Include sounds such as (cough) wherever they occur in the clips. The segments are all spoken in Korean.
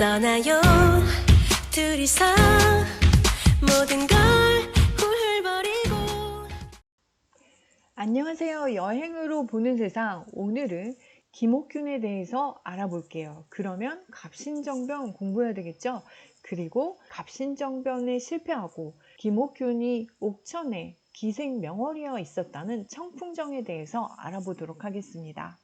떠나요 둘이서 모든 걸 훌훌버리고 안녕하세요. 여행으로 보는 세상. 오늘은 김옥균에 대해서 알아볼게요. 그러면 갑신정변 공부해야 되겠죠? 그리고 갑신정변에 실패하고 김옥균이 옥천에 기생명월이어 있었다는 청풍정에 대해서 알아보도록 하겠습니다.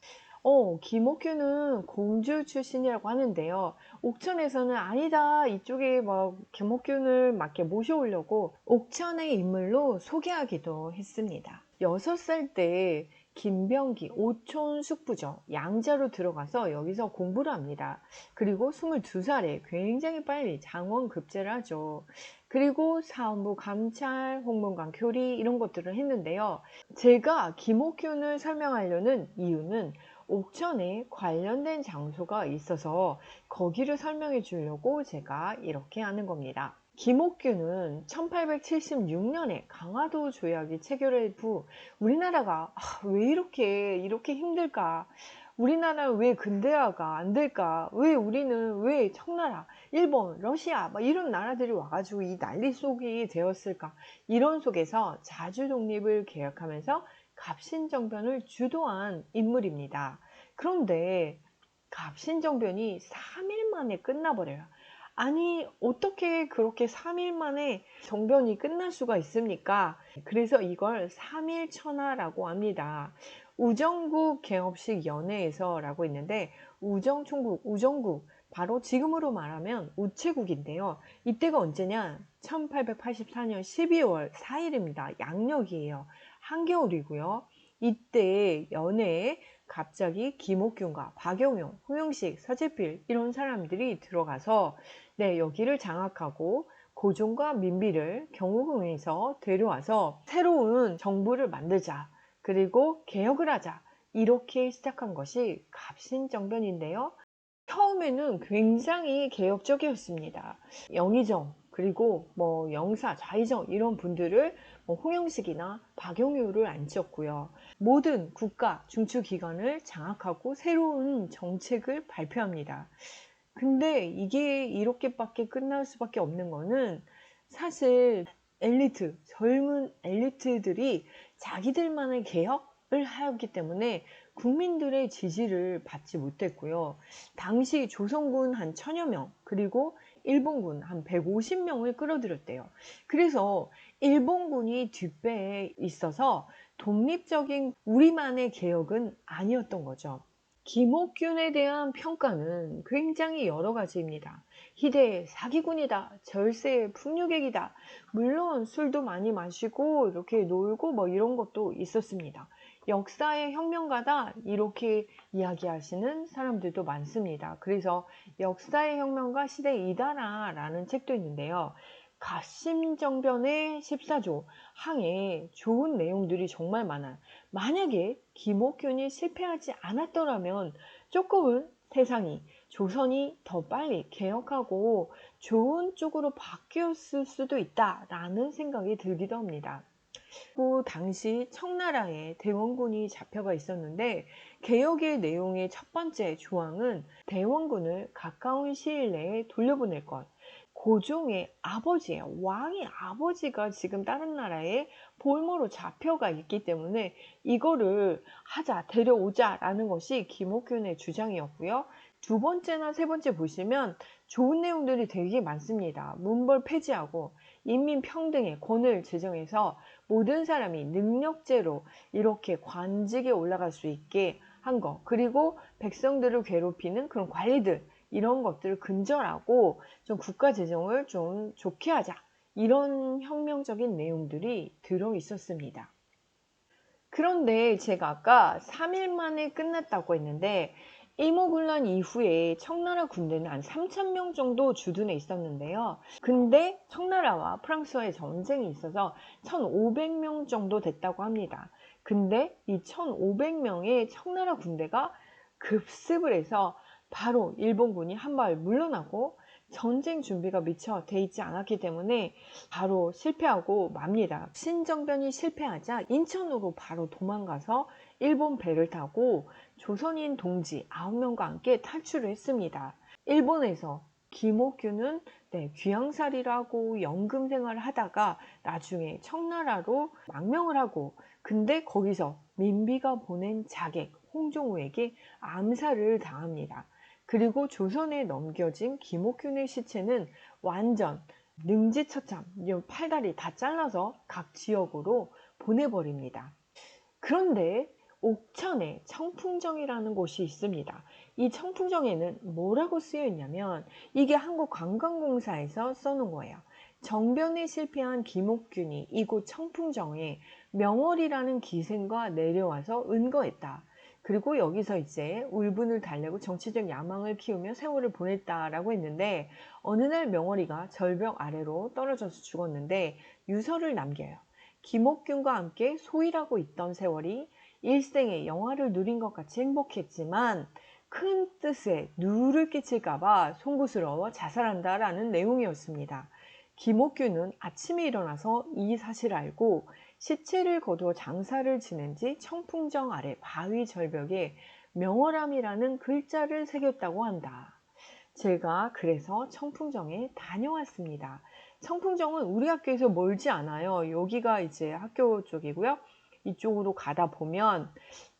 어, 김옥균은 공주 출신이라고 하는데요. 옥천에서는 아니다. 이쪽에 막 김옥균을 막 이렇게 모셔오려고 옥천의 인물로 소개하기도 했습니다. 6살 때 김병기 오촌 숙부죠. 양자로 들어가서 여기서 공부를 합니다. 그리고 22살에 굉장히 빨리 장원 급제를 하죠. 그리고 사원부 감찰, 홍문관 교리 이런 것들을 했는데요. 제가 김옥균을 설명하려는 이유는 옥천에 관련된 장소가 있어서 거기를 설명해 주려고 제가 이렇게 하는 겁니다. 김옥균은 1876년에 강화도 조약이 체결한 후 우리나라가 아, 왜 이렇게 이렇게 힘들까? 우리나라는 왜 근대화가 안 될까? 왜 우리는 왜 청나라, 일본, 러시아 막 이런 나라들이 와가지고 이 난리 속이 되었을까? 이런 속에서 자주 독립을 계약하면서 갑신정변을 주도한 인물입니다. 그런데 갑신정변이 3일 만에 끝나버려요. 아니 어떻게 그렇게 3일 만에 정변이 끝날 수가 있습니까? 그래서 이걸 3일 천하라고 합니다. 우정국 개업식 연회에서라고 있는데 우정총국, 우정국 바로 지금으로 말하면 우체국인데요. 이때가 언제냐? 1884년 12월 4일입니다. 양력이에요. 한겨울이고요. 이때 연회에 갑자기 김옥균과 박영용, 홍영식, 서재필 이런 사람들이 들어가서 네, 여기를 장악하고 고종과 민비를 경호궁에서 데려와서 새로운 정부를 만들자. 그리고 개혁을 하자. 이렇게 시작한 것이 갑신정변인데요. 처음에는 굉장히 개혁적이었습니다. 영의정, 그리고 뭐 영사, 좌의정 이런 분들을 뭐 홍영식이나 박영유를 앉혔고요. 모든 국가 중추기관을 장악하고 새로운 정책을 발표합니다. 근데 이게 이렇게밖에 끝날 수밖에 없는 거는 사실 엘리트, 젊은 엘리트들이 자기들만의 개혁을 하였기 때문에 국민들의 지지를 받지 못했고요. 당시 조선군 한 천여 명, 그리고 일본군 한 150명을 끌어들였대요. 그래서 일본군이 뒷배에 있어서 독립적인 우리만의 개혁은 아니었던 거죠. 김옥균에 대한 평가는 굉장히 여러 가지입니다. 희대의 사기꾼이다, 절세의 풍류객이다, 물론 술도 많이 마시고 이렇게 놀고 뭐 이런 것도 있었습니다. 역사의 혁명가다 이렇게 이야기하시는 사람들도 많습니다. 그래서 역사의 혁명가 시대 이다라 라는 책도 있는데요. 가심정변의 14조 항에 좋은 내용들이 정말 많아요. 만약에 김옥균이 실패하지 않았더라면 조금은 세상이 조선이 더 빨리 개혁하고 좋은 쪽으로 바뀌었을 수도 있다라는 생각이 들기도 합니다. 그 당시 청나라에 대원군이 잡혀가 있었는데 개혁의 내용의 첫 번째 조항은 대원군을 가까운 시일 내에 돌려보낼 것. 고종의 아버지예요. 왕의 아버지가 지금 다른 나라에 볼모로 잡혀가 있기 때문에 이거를 하자, 데려오자라는 것이 김옥균의 주장이었고요. 두 번째나 세 번째 보시면 좋은 내용들이 되게 많습니다. 문벌 폐지하고 인민 평등의 권을 제정해서 모든 사람이 능력제로 이렇게 관직에 올라갈 수 있게 한 거. 그리고 백성들을 괴롭히는 그런 관리들 이런 것들을 근절하고 좀 국가 재정을 좀 좋게 하자. 이런 혁명적인 내용들이 들어 있었습니다. 그런데 제가 아까 3일 만에 끝났다고 했는데 이모군란 이후에 청나라 군대는 한 3,000명 정도 주둔해 있었는데요. 근데 청나라와 프랑스와의 전쟁이 있어서 1,500명 정도 됐다고 합니다. 근데 이 1,500명의 청나라 군대가 급습을 해서 바로 일본군이 한 발 물러나고 전쟁 준비가 미처 돼 있지 않았기 때문에 바로 실패하고 맙니다. 신정변이 실패하자 인천으로 바로 도망가서 일본 배를 타고 조선인 동지 9명과 함께 탈출을 했습니다. 일본에서 김옥균은 네, 귀양살이라고 연금 생활을 하다가 나중에 청나라로 망명을 하고 근데 거기서 민비가 보낸 자객 홍종우에게 암살을 당합니다. 그리고 조선에 넘겨진 김옥균의 시체는 완전 능지처참 팔다리 다 잘라서 각 지역으로 보내버립니다. 그런데 옥천에 청풍정이라는 곳이 있습니다. 이 청풍정에는 뭐라고 쓰여 있냐면 이게 한국관광공사에서 써놓은 거예요. 정변에 실패한 김옥균이 이곳 청풍정에 명월이라는 기생과 내려와서 은거했다. 그리고 여기서 이제 울분을 달래고 정치적 야망을 키우며 세월을 보냈다라고 했는데 어느 날 명월이가 절벽 아래로 떨어져서 죽었는데 유서를 남겨요. 김옥균과 함께 소일하고 있던 세월이 일생의 영화를 누린 것 같이 행복했지만 큰 뜻에 누를 끼칠까봐 송구스러워 자살한다라는 내용이었습니다. 김옥균은 아침에 일어나서 이 사실을 알고 시체를 거두어 장사를 지낸 지 청풍정 아래 바위 절벽에 명월암이라는 글자를 새겼다고 한다. 제가 그래서 청풍정에 다녀왔습니다. 청풍정은 우리 학교에서 멀지 않아요. 여기가 이제 학교 쪽이고요. 이쪽으로 가다 보면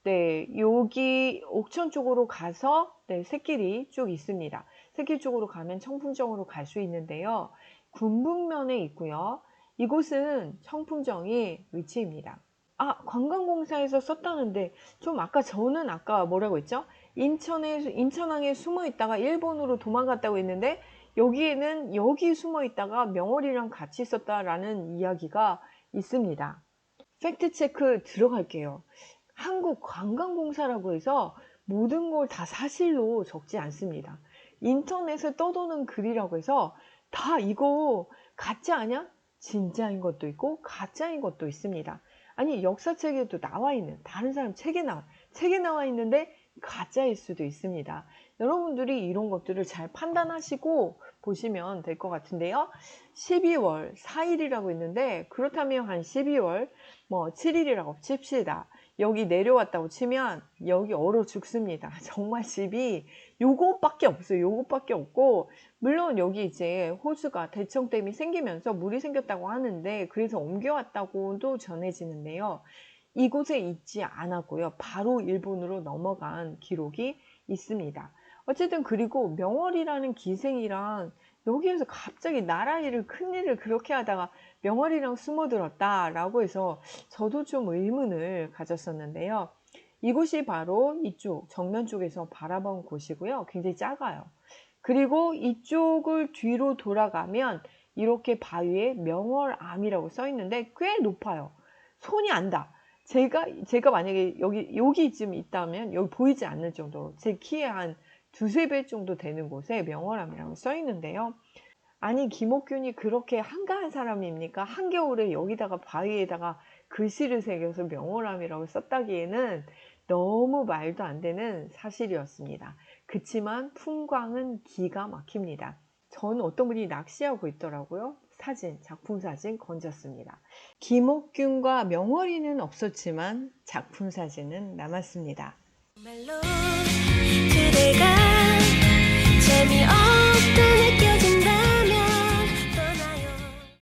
네, 여기 옥천 쪽으로 가서 네, 새길이 쭉 있습니다. 새길 쪽으로 가면 청풍정으로 갈 수 있는데요. 군북면에 있고요. 이곳은 청풍정이 위치입니다. 아, 관광공사에서 썼다는데 좀 아까 저는 아까 뭐라고 했죠? 인천에 인천항에 숨어 있다가 일본으로 도망갔다고 했는데 여기에는 여기 숨어 있다가 명월이랑 같이 있었다라는 이야기가 있습니다. 팩트 체크 들어갈게요. 한국관광공사라고 해서 모든 걸 다 사실로 적지 않습니다. 인터넷에 떠도는 글이라고 해서 다 이거 가짜 아냐? 진짜인 것도 있고 가짜인 것도 있습니다. 아니 역사책에도 나와 있는 다른 사람 책에 나와 책에 나와 있는데 가짜일 수도 있습니다. 여러분들이 이런 것들을 잘 판단하시고 보시면 될 것 같은데요. 12월 4일이라고 있는데 그렇다면 한 12월 뭐 7일이라고 칩시다. 여기 내려왔다고 치면 여기 얼어 죽습니다. (laughs) 정말 집이 요것밖에 없어요. 요것밖에 없고 물론 여기 이제 호수가 대청댐이 생기면서 물이 생겼다고 하는데 그래서 옮겨왔다고도 전해지는데요. 이곳에 있지 않았고요. 바로 일본으로 넘어간 기록이 있습니다. 어쨌든 그리고 명월이라는 기생이랑 여기에서 갑자기 나라 일을 큰 일을 그렇게 하다가 명월이랑 숨어들었다라고 해서 저도 좀 의문을 가졌었는데요. 이곳이 바로 이쪽 정면 쪽에서 바라본 곳이고요. 굉장히 작아요. 그리고 이쪽을 뒤로 돌아가면 이렇게 바위에 명월암이라고 써 있는데 꽤 높아요. 손이 안다. 제가 제가 만약에 여기 여기쯤 있다면 여기 보이지 않는 정도로 제 키의 한 두세 배 정도 되는 곳에 명월암이라고 써 있는데요. 아니 김옥균이 그렇게 한가한 사람입니까? 한겨울에 여기다가 바위에다가 글씨를 새겨서 명월암이라고 썼다기에는 너무 말도 안 되는 사실이었습니다. 그치만 풍광은 기가 막힙니다. 전 어떤 분이 낚시하고 있더라고요. 사진, 작품 사진 건졌습니다. 김옥균과 명월이는 없었지만 작품 사진은 남았습니다.